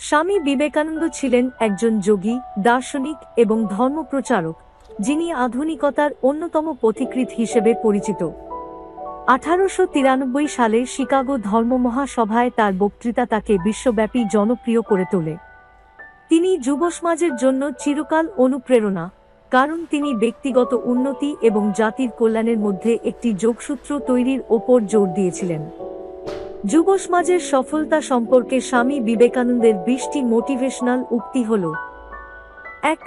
স্বামী বিবেকানন্দ ছিলেন একজন যোগী, দার্শনিক এবং ধর্মপ্রচারক, যিনি আধুনিকতার অন্যতম পথিকৃৎ হিসেবে পরিচিত। আঠারোশো তিরানব্বই সালে শিকাগো ধর্ম মহাসভায় তার বক্তৃতা তাকে বিশ্বব্যাপী জনপ্রিয় করে তোলে। তিনি যুব সমাজের জন্য চিরকাল অনুপ্রেরণা, কারণ তিনি ব্যক্তিগত উন্নতি এবং জাতির কল্যাণের মধ্যে একটি যোগসূত্র তৈরির ওপর জোর দিয়েছিলেন। যুব সমাজের সফলতা সম্পর্কে স্বামী বিবেকানন্দের বিশটি মোটিভেশনাল উক্তি হল, এক,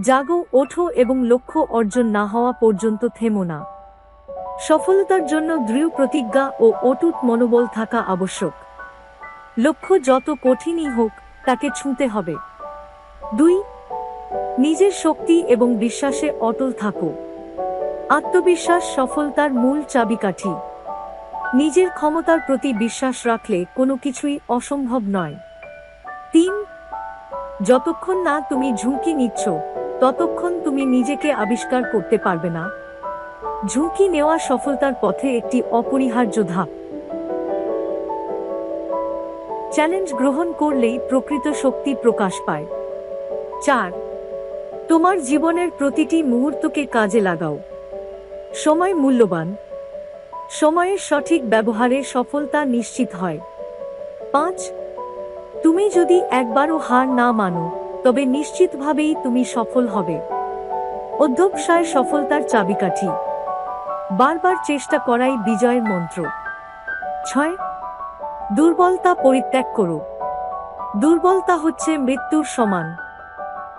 জাগো, ওঠো এবং লক্ষ্য অর্জন না হওয়া পর্যন্ত থেমো না। সফলতার জন্য দৃঢ় প্রতিজ্ঞা ও অটুট মনোবল থাকা আবশ্যক। লক্ষ্য যত কঠিনই হোক, তাকে ছুঁতে হবে। দুই, নিজের শক্তি এবং বিশ্বাসে অটল থাকো। আত্মবিশ্বাস সফলতার মূল চাবিকাঠি। নিজের ক্ষমতার প্রতি বিশ্বাস রাখলে কোনো কিছুই অসম্ভব নয়। তিন, যতক্ষণ না তুমি ঝুঁকি নিচ্ছ, ততক্ষণ তুমি নিজেকে আবিষ্কার করতে পারবে না। ঝুঁকি নেওয়া সফলতার পথে একটি অপরিহার্য ধাপ। চ্যালেঞ্জ গ্রহণ করলেই প্রকৃত শক্তি প্রকাশ পায়। চার, তোমার জীবনের প্রতিটি মুহূর্তকে কাজে লাগাও। সময় মূল্যবান। সময়ের সঠিক ব্যবহারে সফলতা নিশ্চিত হয়। পাঁচ, তুমি যদি একবারও হার না মানো, তবে নিশ্চিতভাবেই তুমি সফল হবে। অধ্যবসায় সফলতার চাবিকাঠি। বারবার চেষ্টা করাই বিজয়ের মন্ত্র। ছয়, দুর্বলতা পরিত্যাগ করো। দুর্বলতা হচ্ছে মৃত্যুর সমান।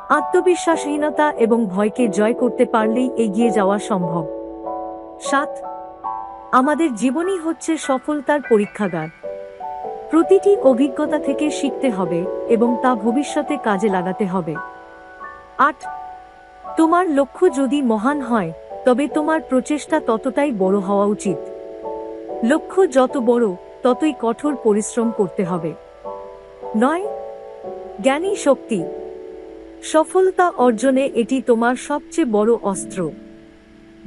আত্মবিশ্বাসহীনতা এবং ভয়কে জয় করতে পারলেই এগিয়ে যাওয়া সম্ভব। সাত আমাদের জীবনই হচ্ছে সফলতার পরীক্ষাগার। প্রতিটি অভিজ্ঞতা থেকে শিখতে হবে এবং তা ভবিষ্যতে কাজে লাগাতে হবে। আট, তোমার লক্ষ্য যদি মহান হয়, তবে তোমার প্রচেষ্টা ততটাই বড় হওয়া উচিত। লক্ষ্য যত বড়, ততই কঠোর পরিশ্রম করতে হবে। নয়, জ্ঞানী শক্তি। সফলতা অর্জনে এটি তোমার সবচেয়ে বড় অস্ত্র।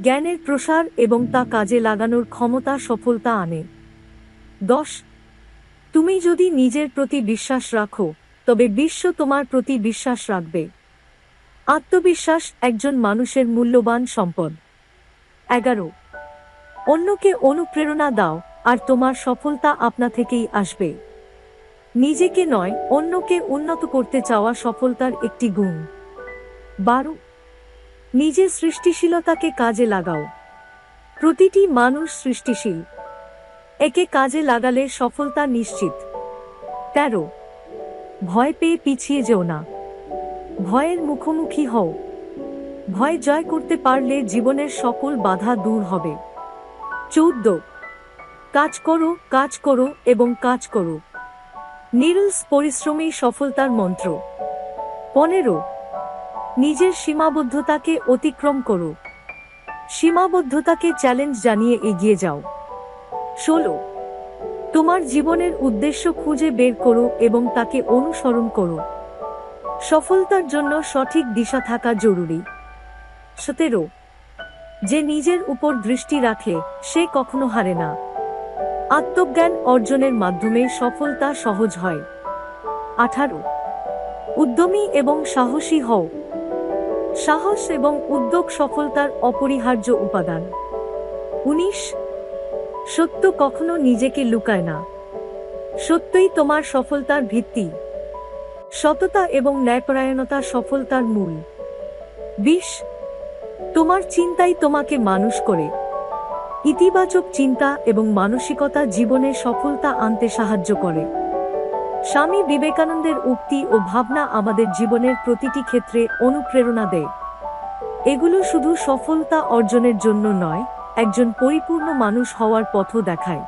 জ্ঞানের প্রসার এবং তা কাজে লাগানোর ক্ষমতা সফলতা আনে। দশ, তুমি যদি নিজের প্রতি বিশ্বাস রাখো, তবে বিশ্ব তোমার প্রতি বিশ্বাস রাখবে। আত্মবিশ্বাস একজন মানুষের মূল্যবান সম্পদ। এগারো, অন্যকে অনুপ্রেরণা দাও, আর তোমার সফলতা আপনা থেকেই আসবে। নিজেকে নয়, অন্যকে উন্নত করতে চাওয়া সফলতার একটি গুণ। বারো নিজের সৃষ্টিশীলতাকে কাজে লাগাও। প্রতিটি মানুষ সৃষ্টিশীল। একে কাজে লাগালে সফলতা নিশ্চিত। তেরো। ভয় পেয়ে পিছিয়ে যেও না। ভয়ের মুখোমুখি হও। ভয় জয় করতে পারলে জীবনের সকল বাধা দূর হবে। চৌদ্দ। কাজ করো কাজ করো এবং কাজ করো। নিরলস পরিশ্রমী সফলতার মন্ত্র। পনেরো। নিজের সীমাবদ্ধতাকে অতিক্রম করো। সীমাবদ্ধতাকে চ্যালেঞ্জ জানিয়ে এগিয়ে যাও। ষোলো। তোমার জীবনের উদ্দেশ্য খুঁজে বের করো এবং তাকে অনুসরণ করো। সফলতার জন্য সঠিক দিশা থাকা জরুরি। সতেরো। যে নিজের উপর দৃষ্টি রাখে, সে কখনো হারে না। আত্মজ্ঞান অর্জনের মাধ্যমে সফলতা সহজ হয়। আঠারো। উদ্যমী এবং সাহসী হও। সাহস এবং উদ্যোগ সফলতার অপরিহার্য উপাদান। উনিশ, সত্য কখনো নিজেকে লুকায় না। সত্যই তোমার সফলতার ভিত্তি। সততা এবং ন্যায়পরায়ণতা সফলতার মূল। বিশ, তোমার চিন্তাই তোমাকে মানুষ করে। ইতিবাচক চিন্তা এবং মানসিকতা জীবনে সফলতা আনতে সাহায্য করে। স্বামী বিবেকানন্দের উক্তি ও ভাবনা আমাদের জীবনের প্রতিটি ক্ষেত্রে অনুপ্রেরণা দেয়। এগুলো শুধু সফলতা অর্জনের জন্য নয়, একজন পরিপূর্ণ মানুষ হওয়ার পথও দেখায়।